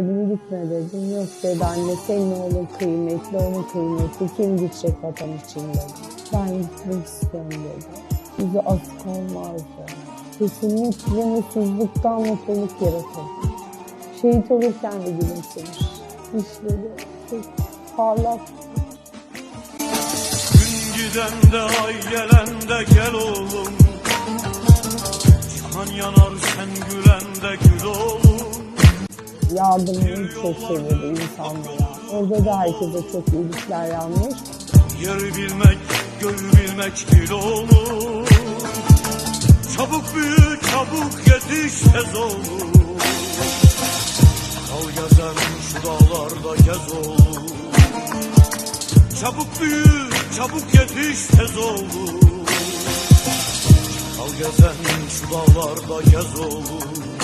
Dedim gitme dedim. Yok dedi anne senin oğlun kıymetli, onun kıymetli. Kim gidecek vatan için dedi. Ben gitmek istiyorum dedi. Bize asık olmazdı. Kesinlikle mutsuzluktan mutluluk yaratır. Şehit olurken de gülümsemiş. İşleri çok parlak. Gün giden de ay gelen de gel oğlum Cihan yanar sen gülen de gül oğlum Yardımını çok seviyordu insanlara. Orada da herkese çok iyilikler yanmış. Yeri bilmek, göğü bilmek gül oğlum Çabuk büyü, çabuk yetiş tez oğlum Kal gezen şu dağlarda gez oğlum Çabuk büyü, çabuk yetiş tez oğlum Kal gezen şu dağlarda gez oğlum